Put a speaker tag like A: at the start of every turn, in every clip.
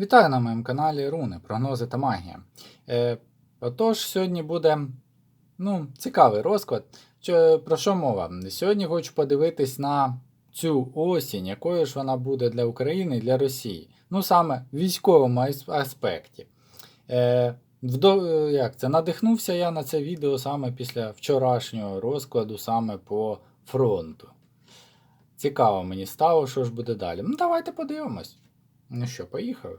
A: Вітаю на моєму каналі Руни, прогнози та магія. Е, отож, сьогодні буде ну, цікавий розклад. Що, про що мова? Сьогодні хочу подивитись на цю осінь, якою ж вона буде для України і для Росії. Ну, саме в військовому аспекті. Е, вдо, е, як це? Надихнувся я на це відео саме після вчорашнього розкладу, саме по фронту. Цікаво мені стало, що ж буде далі. Ну, давайте подивимось. Ну що, поїхали?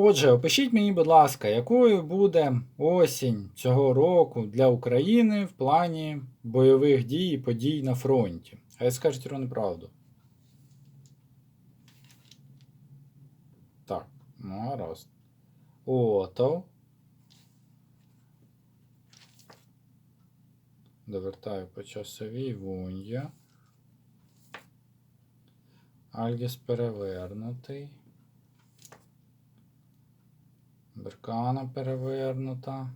A: Отже, опишіть мені, будь ласка, якою буде осінь цього року для України в плані бойових дій і подій на фронті. А я скажуть Ірину правду. Так, ну гаразд. Ото. Довертаю по часовій вунья. Альгіс перевернутий. Беркана перевернута.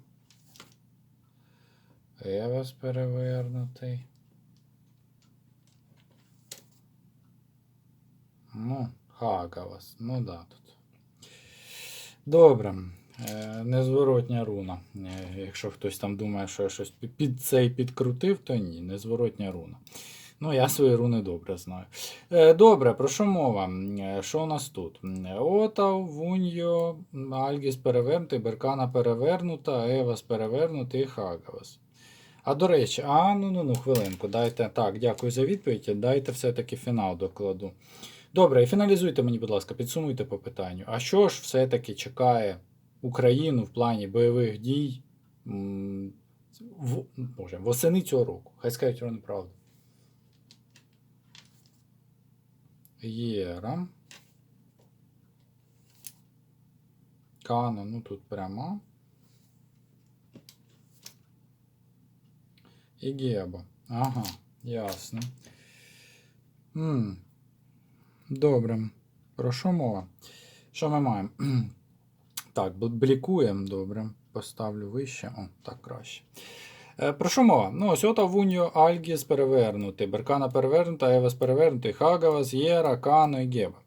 A: Евас перевернутий. Ну, Хагавас. Ну да, тут. Добре. Е, Незворотня руна. Е, Якщо хтось там думає, що я щось під цей підкрутив, то ні, незворотня руна. Ну, я свої руни добре знаю. Е, Добре, про що мова? Е, Що у нас тут? Отав, Вуньо, Альгіс перевернутий, Беркана перевернута, Евас перевернутий Хагавас. А до речі, а ну ну ну хвилинку, дайте. Так, дякую за відповідь. Дайте все-таки фінал докладу. Добре, і фіналізуйте мені, будь ласка, підсумуйте по питанню. А що ж все-таки чекає Україну в плані бойових дій в, Боже, восени цього року? Хай скажуть вони правду. Єра. Кана, ну тут прямо. І Геба. Ага, ясно. м Добре. Про що мова? Що ми маємо? Так, блікуємо, добре. Поставлю вище. О, так краще. Е, Про що мова? Ну, ось ота Вуньо Альгіс перевернутий, Беркана перевернута, Евас перевернутий, Хагавас, Єра, Кано і Геба.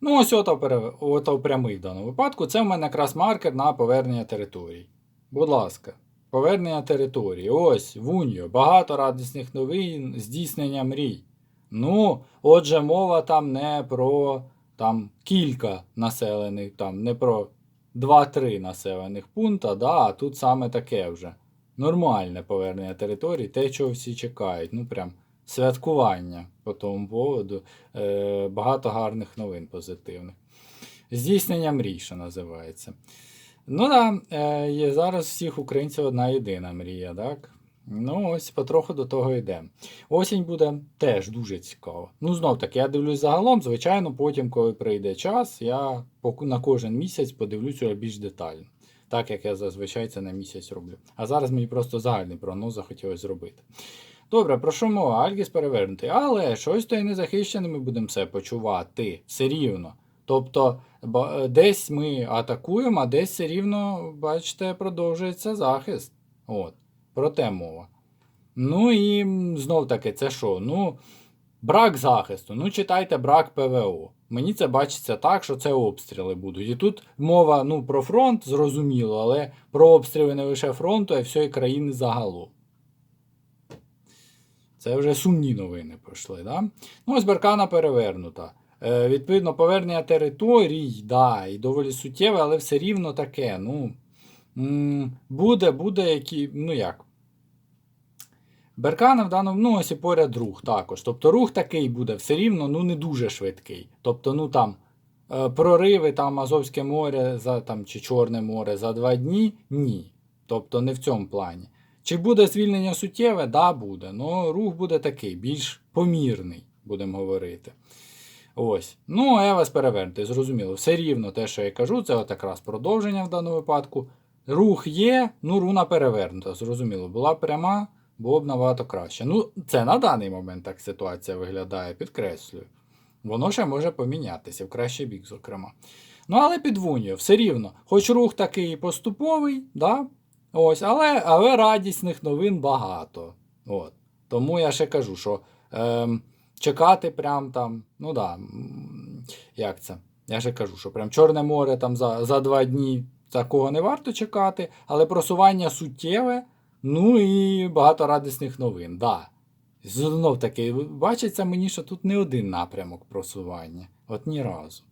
A: Ну, ось ота, перев... ота прямий в даному випадку. Це в мене якраз маркер на повернення територій. Будь ласка, повернення території. Ось, Вуньо, багато радісних новин, здійснення мрій. Ну, отже, мова там не про там, кілька населених, там, не про 2-3 населених пункта, да, а тут саме таке вже. Нормальне повернення територій, те, чого всі чекають. Ну, прям святкування по тому поводу. Е, багато гарних новин позитивних. Здійснення мрій, що називається. Ну да, е, зараз всіх українців одна єдина мрія, так? Ну, ось потроху до того йде. Осінь буде теж дуже цікаво. Ну, знов таки, я дивлюсь загалом, звичайно, потім, коли прийде час, я на кожен місяць подивлюся більш детально. Так як я зазвичай це на місяць роблю. А зараз мені просто загальний прогноз захотілося зробити. Добре, про що мова? Альгіс перевернутий. Але щось то і незахищеними будемо все почувати все рівно. Тобто десь ми атакуємо, а десь все рівно, бачите, продовжується захист. От, про мова. Ну і знов таки, це що? Ну, брак захисту. Ну, читайте брак ПВО. Mені це бачиться так, що це обстріли будуть. І тут мова ну, про фронт, зрозуміло, але про обстріли не лише фронту, а й всієї країни загалом. Це вже сумні новини пройшли. Да? Ну, ось Беркана перевернута. Е, відповідно, повернення територій, да, і доволі суттєве, але все рівно таке. Ну, буде, буде які, ну як. Беркана в даному, ну ось і поряд рух також. Тобто рух такий буде все рівно, ну не дуже швидкий. Тобто, ну там е, прориви, там Азовське море за, там, чи Чорне море за два дні ні. Тобто не в цьому плані. Чи буде звільнення суттєве? Да, буде. Ну, рух буде такий, більш помірний, будемо говорити. Ось. Ну, Евас перевернути, зрозуміло. Все рівно те, що я кажу, це от якраз продовження в даному випадку. Рух є, ну руна перевернута, зрозуміло. Була пряма, було б набагато краще. Ну, це на даний момент так ситуація виглядає, підкреслюю. Воно ще може помінятися в кращий бік, зокрема. Ну, але підвунює, все рівно. Хоч рух такий поступовий, да? Ось, але, але радісних новин багато. От. Тому я ще кажу, що ем, чекати прям там, ну да, як це? Я ще кажу, що прям Чорне море там за, за два дні такого не варто чекати, але просування суттєве, ну і багато радісних новин. Да. Знов таки, бачиться мені, що тут не один напрямок просування. От ні разу.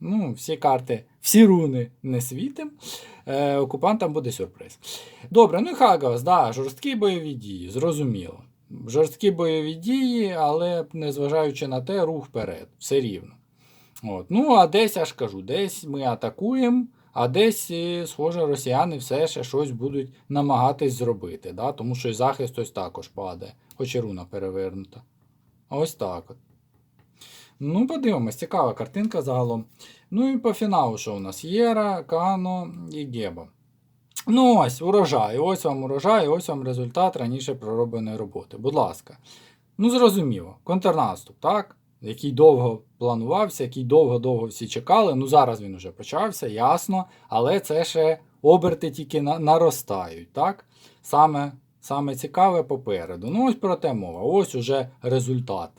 A: Ну, всі карти, всі руни не світим. Е, окупантам буде сюрприз. Добре, ну і Хагас, да, жорсткі бойові дії, зрозуміло. Жорсткі бойові дії, але незважаючи на те, рух вперед, все рівно. От. Ну, а десь я ж кажу, десь ми атакуємо, а десь, е, схоже, росіяни все ще щось будуть намагатись зробити. Да? Тому що і захист ось також падає, хоч і руна перевернута. Ось так от. Ну, подивимось, цікава картинка загалом. Ну і по фіналу, що у нас? Єра, Кано і Геба. Ну, ось урожай. Ось вам урожай, ось вам результат раніше проробленої роботи. Будь ласка. Ну, зрозуміло, контрнаступ, так? Який довго планувався, який довго-довго всі чекали. Ну, зараз він уже почався, ясно. Але це ще оберти тільки на, наростають, так? Саме, саме цікаве попереду. Ну, ось про те мова. Ось уже результат.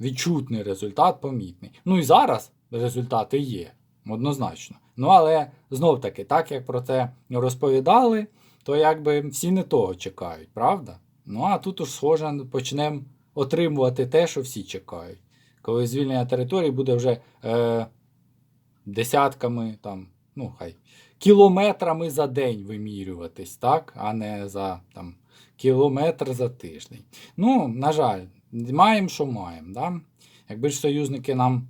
A: Відчутний результат, помітний. Ну і зараз результати є, однозначно. Ну, але знов таки, так як про це розповідали, то якби всі не того чекають, правда? Ну а тут уж схоже почнемо отримувати те, що всі чекають. Коли звільнення території буде вже е, десятками, там, ну хай, кілометрами за день вимірюватись, так? а не за там, кілометр за тиждень. Ну, на жаль, маємо, що маємо. Да? Якби ж союзники нам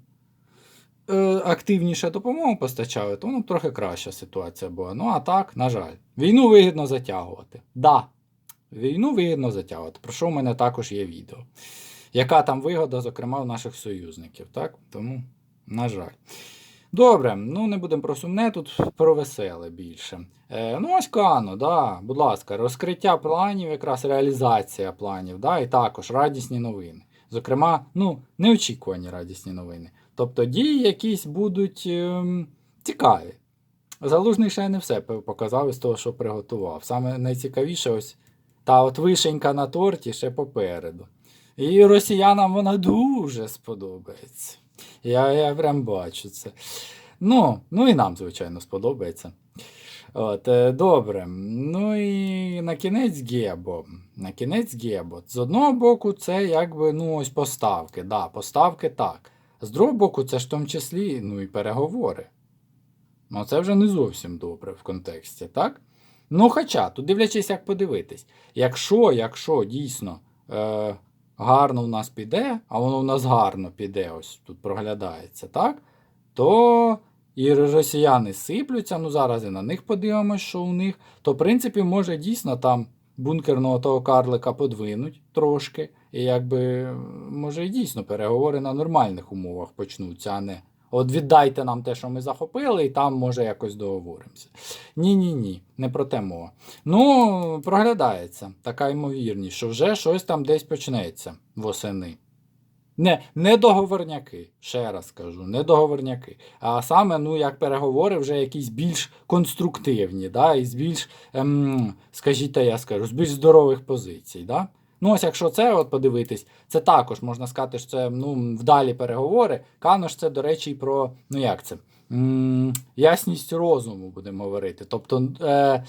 A: е, активніше допомогу постачали, то ну, трохи краща ситуація була. Ну а так, на жаль, війну вигідно затягувати. Да, війну вигідно затягувати. Про що в мене також є відео. Яка там вигода, зокрема, у наших союзників, так? Тому, на жаль. Добре, ну не будемо про сумне, тут про веселе більше. Е, ну, ось Кано, да, будь ласка, розкриття планів, якраз реалізація планів, да, і також радісні новини. Зокрема, ну, неочікувані радісні новини. Тобто дії якісь будуть ем, цікаві. Залужний ще не все показав із того, що приготував. Саме найцікавіше ось та от вишенька на торті ще попереду. І росіянам вона дуже сподобається. Я, я прям бачу це. Ну, ну і нам, звичайно, сподобається. От, е, Добре. Ну і на кінець Гебо. На кінець Гебо. З одного боку, це якби ну, ось поставки. Да, поставки так. З другого боку, це ж в тому числі ну, і переговори. Ну, це вже не зовсім добре в контексті, так? Ну, хоча, тут дивлячись, як подивитись. Якщо, якщо дійсно е, гарно в нас піде, а воно в нас гарно піде, ось тут проглядається, так? То і росіяни сиплються, ну зараз і на них подивимось, що у них, то, в принципі, може дійсно там бункерного того карлика подвинуть трошки. І якби, може, і дійсно переговори на нормальних умовах почнуться, а не от віддайте нам те, що ми захопили, і там, може, якось договоримося. Ні-ні ні, не про те мова. Ну, проглядається така ймовірність, що вже щось там десь почнеться восени. Не, не договорняки, ще раз кажу, не договорняки. А саме, ну, як переговори, вже якісь більш конструктивні, да, і з більш, ем, скажіть, я скажу, з більш здорових позицій. Да? Ну, ось якщо це от подивитись, це також можна сказати, що це ну, вдалі переговори. Канош це, до речі, і про, ну як це? М, ясність розуму будемо говорити. Тобто е,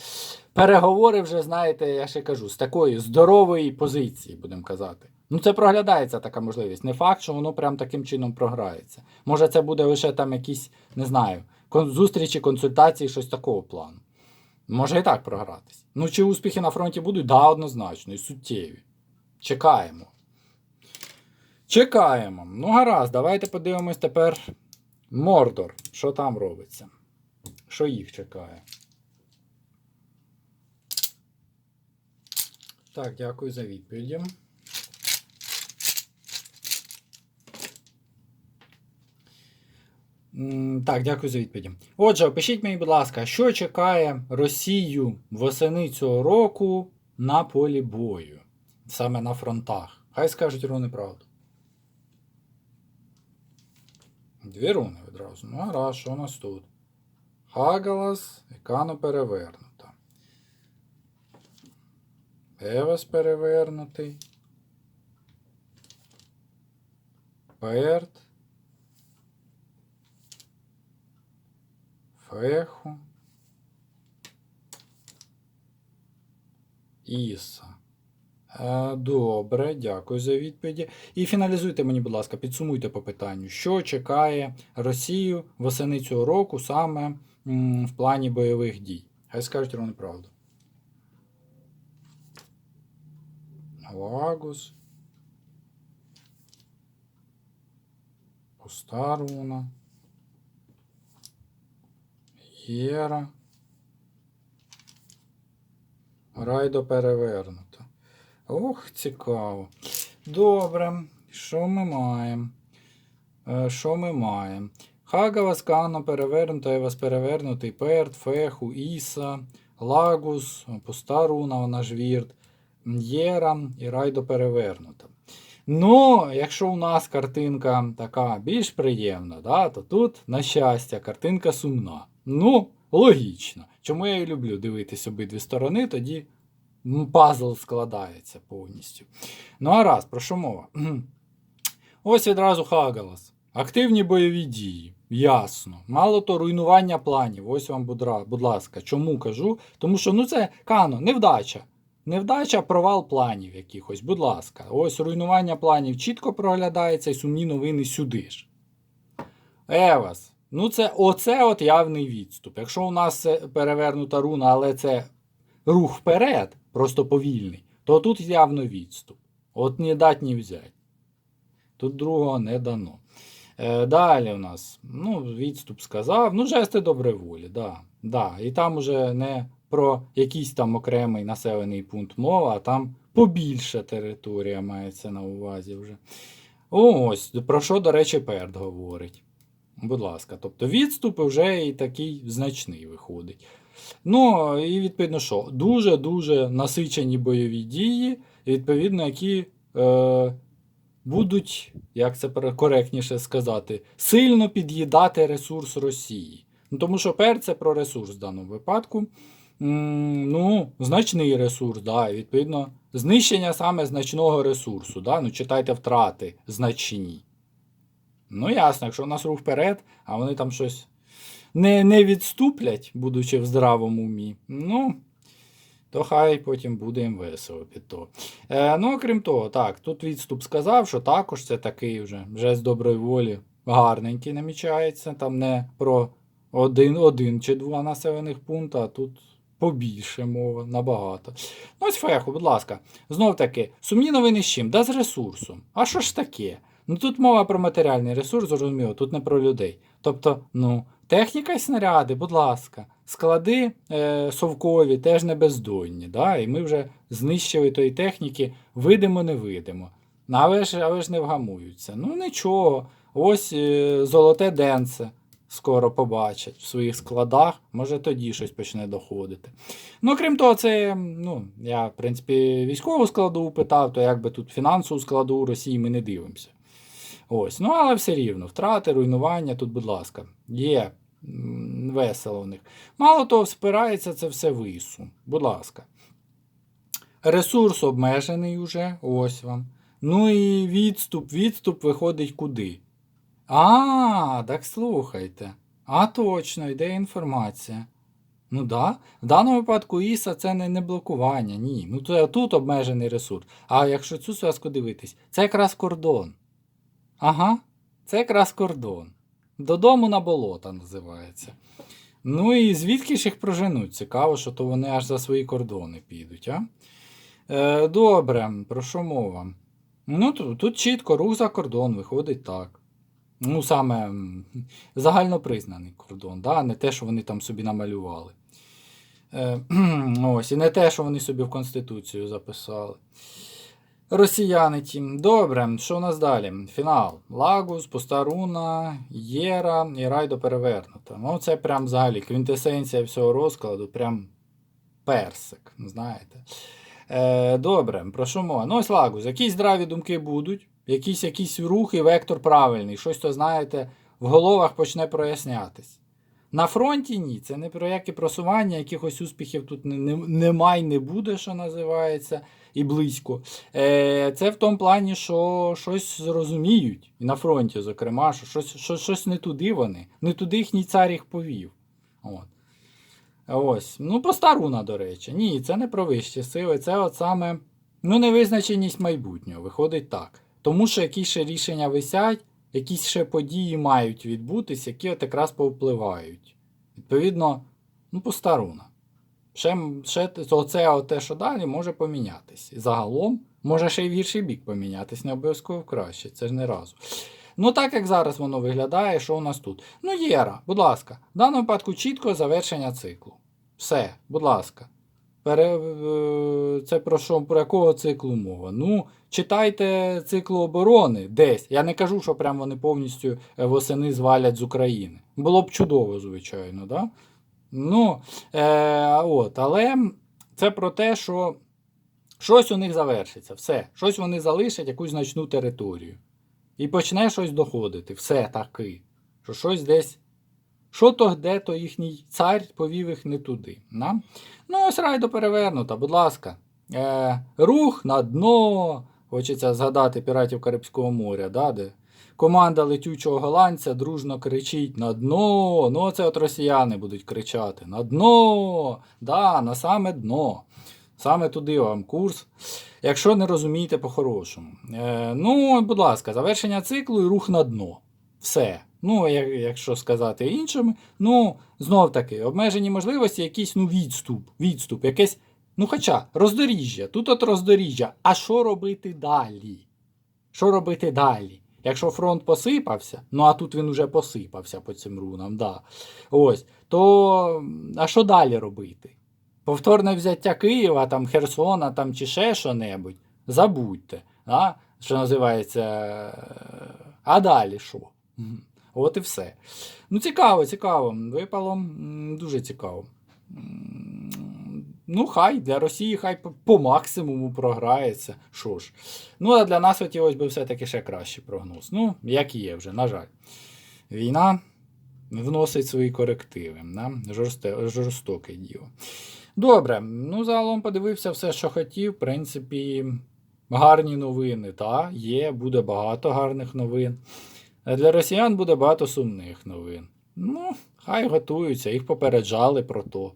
A: переговори вже, знаєте, я ще кажу, з такої здорової позиції, будемо казати. Ну, це проглядається така можливість. Не факт, що воно прям таким чином програється. Може, це буде лише там якісь, не знаю, зустрічі, консультації, щось такого плану. Може і так програтись. Ну, чи успіхи на фронті будуть? Да, однозначно, і суттєві. Чекаємо. Чекаємо. Ну, гаразд, давайте подивимось тепер Мордор. Що там робиться? Що їх чекає? Так, дякую за відповіді. Так, дякую за відповіді. Отже, опишіть мені, будь ласка, що чекає Росію восени цього року на полі бою, саме на фронтах. Хай скажуть руни правду. Дві руни відразу. Ну, гаразд, що у нас тут? Хагалас, Екано перевернута. Евес перевернутий. Перт. Феху. Іса. Добре, дякую за відповіді. І фіналізуйте мені, будь ласка, підсумуйте по питанню, що чекає Росію восени цього року саме в плані бойових дій. Хай скажуть ровно правду. Лагус. Пуста руна. Єра. Райдо перевернуто. Ох, цікаво. Добре. Що ми маємо? Е, Що ми маємо? Хагава, Скано перевернуто, Евас перевернутий, Перт, Феху, Іса, Лагус, Пуста руна, вона ж вірт, Єра і Райдо перевернута. Ну, якщо у нас картинка така більш приємна, да, то тут, на щастя, картинка сумна. Ну, логічно. Чому я і люблю дивитись обидві сторони, тоді пазл складається повністю. Ну, а раз, про що мова? Ось відразу Хагалас. Активні бойові дії. Ясно. Мало то руйнування планів. Ось вам, будь ласка. Чому кажу? Тому що ну це кано, невдача. Невдача, провал планів якихось, будь ласка. Ось руйнування планів чітко проглядається і сумні новини сюди ж. Евас. Ну, це оце от явний відступ. Якщо у нас перевернута руна, але це рух вперед, просто повільний, то тут явно відступ. От не дать, ні взять. Тут другого не дано. Е, далі у нас ну, відступ сказав. Ну, жести доброї волі, да, да. І там уже не про якийсь там окремий населений пункт мова, а там побільша територія мається на увазі вже. Ось, про що, до речі, Перд говорить. Будь ласка, тобто відступ вже і такий значний виходить. Ну, і відповідно, що? Дуже-дуже насичені бойові дії, відповідно, які е, будуть, як це коректніше сказати, сильно під'їдати ресурс Росії. Ну, тому що пер це про ресурс в даному випадку. Ну, значний ресурс, да, відповідно, знищення саме значного ресурсу. Да? Ну, читайте втрати значні. Ну, ясно, якщо у нас рух вперед, а вони там щось не, не відступлять, будучи в здравому умі, ну, то хай потім буде їм під то. Е, ну, окрім того, так, тут відступ сказав, що також це такий вже жест доброї волі гарненький намічається. Там не про один, один чи два населених пункти, а тут побільше мова, набагато. Ну, ось феху, будь ласка. Знов таки, сумні новини з чим? Да з ресурсом. А що ж таке? Ну тут мова про матеріальний ресурс, зрозуміло, тут не про людей. Тобто, ну, техніка і снаряди, будь ласка, склади е, совкові теж не бездонні. Да? І ми вже знищили тої техніки, видимо, не видимо. Але ж, але ж не вгамуються. Ну нічого. Ось е, золоте денце скоро побачать в своїх складах, може тоді щось почне доходити. Ну, крім того, це, ну, я, в принципі, військову складову питав, то якби тут фінансову складову у Росії ми не дивимося. Ось, ну але все рівно, втрати, руйнування тут, будь ласка, є весело в них. Мало того, спирається це все в ІСу. Будь ласка. Ресурс обмежений уже, ось вам. Ну і відступ, відступ виходить куди? А, так слухайте. А точно, йде інформація. Ну да. В даному випадку ІСа це не, не блокування, ні. Ну то тут обмежений ресурс. А якщо цю зв'язку дивитись, це якраз кордон. Ага, це якраз кордон. Додому на болота називається. Ну і звідки ж їх проженуть? Цікаво, що то вони аж за свої кордони підуть, а? Е, добре, про що мова? Ну, тут, тут чітко рух за кордон виходить так. Ну, саме загальнопризнаний кордон, да? не те, що вони там собі намалювали. Е, ось, і не те, що вони собі в Конституцію записали. Росіяни тім. Добре, що у нас далі? Фінал. Лагус, Постаруна, Єра і Райдо перевернута. Ну, це прям взагалі квінтесенція всього розкладу, прям персик, знаєте. Е, добре, про що мова? Ну, ось Лагус. Якісь здраві думки будуть, якісь якісь рухи, вектор правильний. Щось то, знаєте, в головах почне прояснятись. На фронті ні, це не про яке просування, якихось успіхів тут не, не, немає, не буде, що називається. і близько. Е, Це в тому плані, що щось зрозуміють, і на фронті, зокрема, що щось, щось, щось не туди вони, не туди їхній цар їх повів. От. Ось. Ну, проста руна, до речі. Ні, це не про вищі сили, це от саме ну, невизначеність майбутнього. Виходить так. Тому що якісь ще рішення висять, якісь ще події мають відбутись, які от якраз повпливають. Відповідно, ну, руна. Ще, ще оце, от що далі, може помінятись. Загалом, може ще й в гірший бік помінятись, не обов'язково краще, це ж не разу. Ну, так як зараз воно виглядає, що у нас тут? Ну, Єра, будь ласка, в даному випадку чітко завершення циклу. Все, будь ласка. Це про що, про якого циклу мова? Ну, читайте циклу оборони десь. Я не кажу, що прям вони повністю е, восени звалять з України. Було б чудово, звичайно, да? Ну, е, от, але це про те, що щось у них завершиться. Все. Щось вони залишать, якусь значну територію. І почне щось доходити. Все таки. Що щось десь. Що то де, то їхній цар повів їх не туди. На? Ну, ось райдо перевернута, будь ласка. Е, рух на дно. Хочеться згадати піратів Карибського моря, да, де команда летючого голландця дружно кричить на дно. Ну, це от росіяни будуть кричати: на дно! Да, на саме дно. Саме туди вам курс. Якщо не розумієте по-хорошому. Е, ну, будь ласка, завершення циклу і рух на дно. Все. Ну, як, якщо сказати іншими, ну, знов таки, обмежені можливості, якийсь ну, відступ, відступ, якесь, ну, хоча роздоріжжя, тут от роздоріжжя. А що робити далі? Що робити далі? Якщо фронт посипався, ну а тут він уже посипався по цим рунам, да. Ось, то а що далі робити? Повторне взяття Києва, там Херсона там, чи ще що-небудь, забудьте, да? що називається. е, А далі що? От і все. Ну, цікаво, цікаво. Випало дуже цікаво. Ну, хай для Росії хай по, по максимуму програється. Що ж. Ну, а для нас хотілося б все-таки ще кращий прогноз. Ну, як і є вже, на жаль. Війна вносить свої корективи. Да? Жорсте, жорстоке діло. Добре, ну загалом подивився все, що хотів. В принципі, гарні новини. Та, є, буде багато гарних новин. Для росіян буде багато сумних новин. Ну, хай готуються, їх попереджали про то.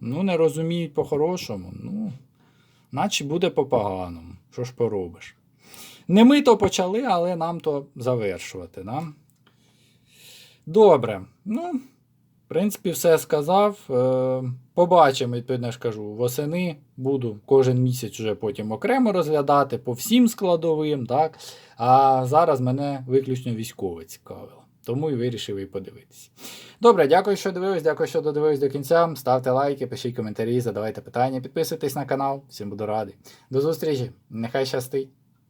A: Ну, не розуміють по-хорошому. Ну, наче буде по-поганому. Що ж поробиш? Не ми то почали, але нам то завершувати. Да? Добре. Ну, в принципі, все сказав. Побачимо, відповідно, ж кажу, восени буду кожен місяць уже потім окремо розглядати по всім складовим. так? А зараз мене виключно військове цікавило. Тому і вирішив і подивитися. Добре, дякую, що дивились, дякую, що додивились до кінця. Ставте лайки, пишіть коментарі, задавайте питання, підписуйтесь на канал. Всім буду радий. До зустрічі! Нехай щастить!